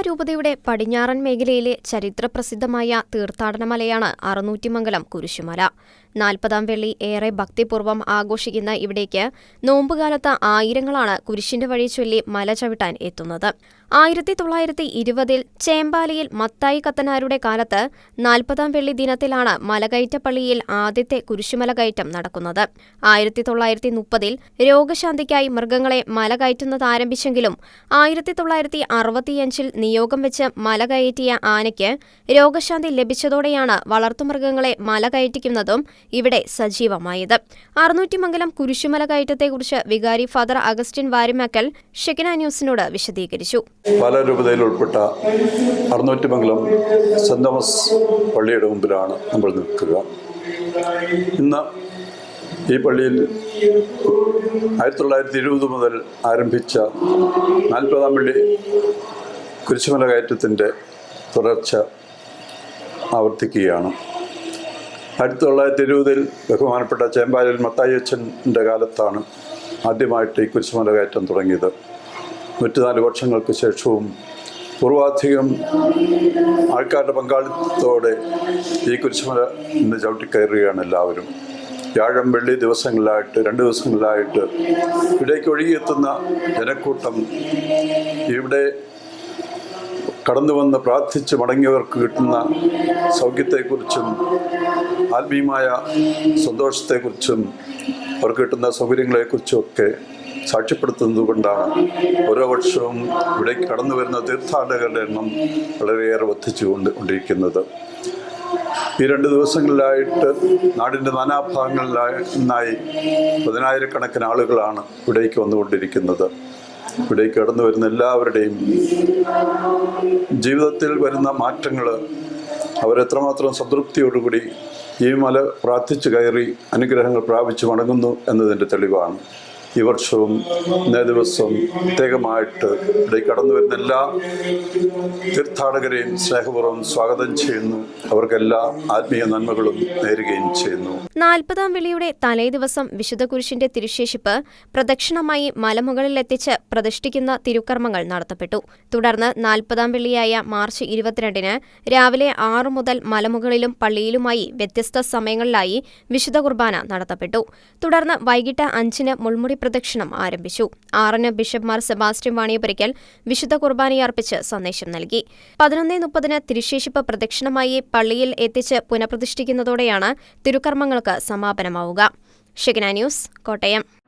പാലാരൂപതയുടെ പടിഞ്ഞാറൻ മേഖലയിലെ ചരിത്രപ്രസിദ്ധമായ തീർത്ഥാടനമലയാണ് അറുന്നൂറ്റിമംഗലം കുരിശുമല. നാൽപ്പതാം വെള്ളി ഏറെ ഭക്തിപൂർവം ആഘോഷിക്കുന്ന ഇവിടേക്ക് നോമ്പുകാലത്ത് ആയിരങ്ങളാണ് കുരിശിന്റെ വഴി ചൊല്ലി മല ചവിട്ടാൻ എത്തുന്നത്. ആയിരത്തി തൊള്ളായിരത്തി ഇരുപതിൽ ചേമ്പാലയിൽ മത്തായി കത്തനാരുടെ കാലത്ത് നാൽപ്പതാം വെള്ളി ദിനത്തിലാണ് മലകയറ്റപ്പള്ളിയിൽ ആദ്യത്തെ കുരിശുമലകയറ്റം നടക്കുന്നത്. ആയിരത്തി തൊള്ളായിരത്തി മുപ്പതിൽ രോഗശാന്തിക്കായി മൃഗങ്ങളെ മല കയറ്റുന്നത് ആരംഭിച്ചെങ്കിലും ആയിരത്തി തൊള്ളായിരത്തി അറുപത്തിയഞ്ചിൽ നിയോഗം വെച്ച് മല കയറ്റിയ ആനയ്ക്ക് രോഗശാന്തി ലഭിച്ചതോടെയാണ് വളർത്തുമൃഗങ്ങളെ മല കയറ്റിക്കുന്നതും ഇവിടെ സജീവമായത്. അറുന്നൂറ്റിമംഗലം കുരിശുമലകയറ്റത്തെക്കുറിച്ച് വികാരി ഫാദർ അഗസ്റ്റിൻ വാരിമാക്കൽ ഷെക്കിന ന്യൂസിനോട് വിശദീകരിച്ചു. പാലാരൂപതയിൽ ഉൾപ്പെട്ട അറുന്നൂറ്റിമംഗലം സെന്റ് തോമസ് പള്ളിയുടെ മുമ്പിലാണ് നമ്മൾ നിൽക്കുക. ഇന്ന് ഈ പള്ളിയിൽ ആയിരത്തി തൊള്ളായിരത്തി ഇരുപത് മുതൽ ആരംഭിച്ച നാൽപ്പതാം പള്ളി കുരിശുമല കയറ്റത്തിന്റെ തുടർച്ച ആവർത്തിക്കുകയാണ്. ആയിരത്തി തൊള്ളായിരത്തി ഇരുപതിൽ ബഹുമാനപ്പെട്ട ചേമ്പാലിൽ മത്തായി അച്ഛന്റെ കാലത്താണ് ആദ്യമായിട്ട് ഈ കുരിശുമല കയറ്റം തുടങ്ങിയത്. നൂറ്റിനാല് വർഷങ്ങൾക്ക് ശേഷവും പൂർവാധികം ആൾക്കാരുടെ പങ്കാളിത്തത്തോടെ ഈ കുരിശുമല ഇന്ന് ചവിട്ടിക്കയറുകയാണ് എല്ലാവരും. വ്യാഴം വെള്ളി ദിവസങ്ങളിലായിട്ട് രണ്ട് ദിവസങ്ങളിലായിട്ട് ഇവിടേക്ക് ഒഴുകിയെത്തുന്ന ജനക്കൂട്ടം ഇവിടെ കടന്നു വന്ന് പ്രാർത്ഥിച്ച് മടങ്ങിയവർക്ക് കിട്ടുന്ന സൗഖ്യത്തെക്കുറിച്ചും ആത്മീയമായ സന്തോഷത്തെക്കുറിച്ചും അവർക്ക് കിട്ടുന്ന സൗകര്യങ്ങളെ കുറിച്ചൊക്കെ സാക്ഷ്യപ്പെടുത്തുന്നത് കൊണ്ടാണ് ഓരോ വർഷവും ഇവിടെ കടന്നു വരുന്ന തീർത്ഥാടകരുടെ എണ്ണം വളരെയേറെ വർദ്ധിച്ചു കൊണ്ട് കൊണ്ടിരിക്കുന്നത്. ഈ രണ്ട് ദിവസങ്ങളിലായിട്ട് നാടിന്റെ നാനാഭാഗങ്ങളിലായി നിന്നായി പതിനായിരക്കണക്കിന് ആളുകളാണ് ഇവിടേക്ക് വന്നുകൊണ്ടിരിക്കുന്നത്. ഇവിടേക്ക് കടന്നു വരുന്ന എല്ലാവരുടെയും ജീവിതത്തിൽ വരുന്ന മാറ്റങ്ങൾ അവരെത്രമാത്രം സംതൃപ്തിയോടുകൂടി ഈ മല പ്രാർത്ഥിച്ചു കയറി അനുഗ്രഹങ്ങൾ പ്രാപിച്ചു മടങ്ങുന്നു എന്നതിന്റെ തെളിവാണ്. ഈ വർഷവും ഇന്നേ ദിവസവും പ്രത്യേകമായിട്ട് ഇവിടെ കടന്നു വരുന്ന എല്ലാ തീർത്ഥാടകരെയും സ്നേഹപൂർവം സ്വാഗതം ചെയ്യുന്നു. അവർക്കെല്ലാ ആത്മീയ നന്മകളും നേരുകയും ചെയ്യുന്നു. നാൽപ്പതാം വിളിയുടെ തലേ ദിവസം വിശുദ്ധ കുരിശിന്റെ തിരുശേഷിപ്പ് പ്രദക്ഷിണമായി മലമുകളിലെത്തിച്ച് പ്രതിഷ്ഠിക്കുന്ന തിരുക്കർമ്മങ്ങൾ നടത്തപ്പെട്ടു. തുടർന്ന് നാൽപ്പതാം വെള്ളിയായ മാർച്ച് ഇരുപത്തിരണ്ടിന് രാവിലെ ആറു മുതൽ മലമുകളിലും പള്ളിയിലുമായി വ്യത്യസ്ത സമയങ്ങളിലായി വിശുദ്ധ കുർബാന നടത്തപ്പെട്ടു. തുടർന്ന് വൈകിട്ട് അഞ്ചിന് മുൾമുടി പ്രദക്ഷിണം ആരംഭിച്ചു. ആറിന് ബിഷപ്പ്മാർ സെബാസ്റ്റ്യൻ വാണിയപുരയ്ക്കൽ വിശുദ്ധ കുർബാനയർപ്പിച്ച് സന്ദേശം നൽകി. പതിനൊന്നേ മുപ്പതിന് തിരുശേഷിപ്പ് പ്രദക്ഷിണമായി പള്ളിയിൽ എത്തിച്ച് പുനഃപ്രതിഷ്ഠിക്കുന്നതോടെയാണ് തിരുക്കർമ്മങ്ങൾക്ക് സമാപനമാവുക. ന്യൂസ് കോട്ടയം.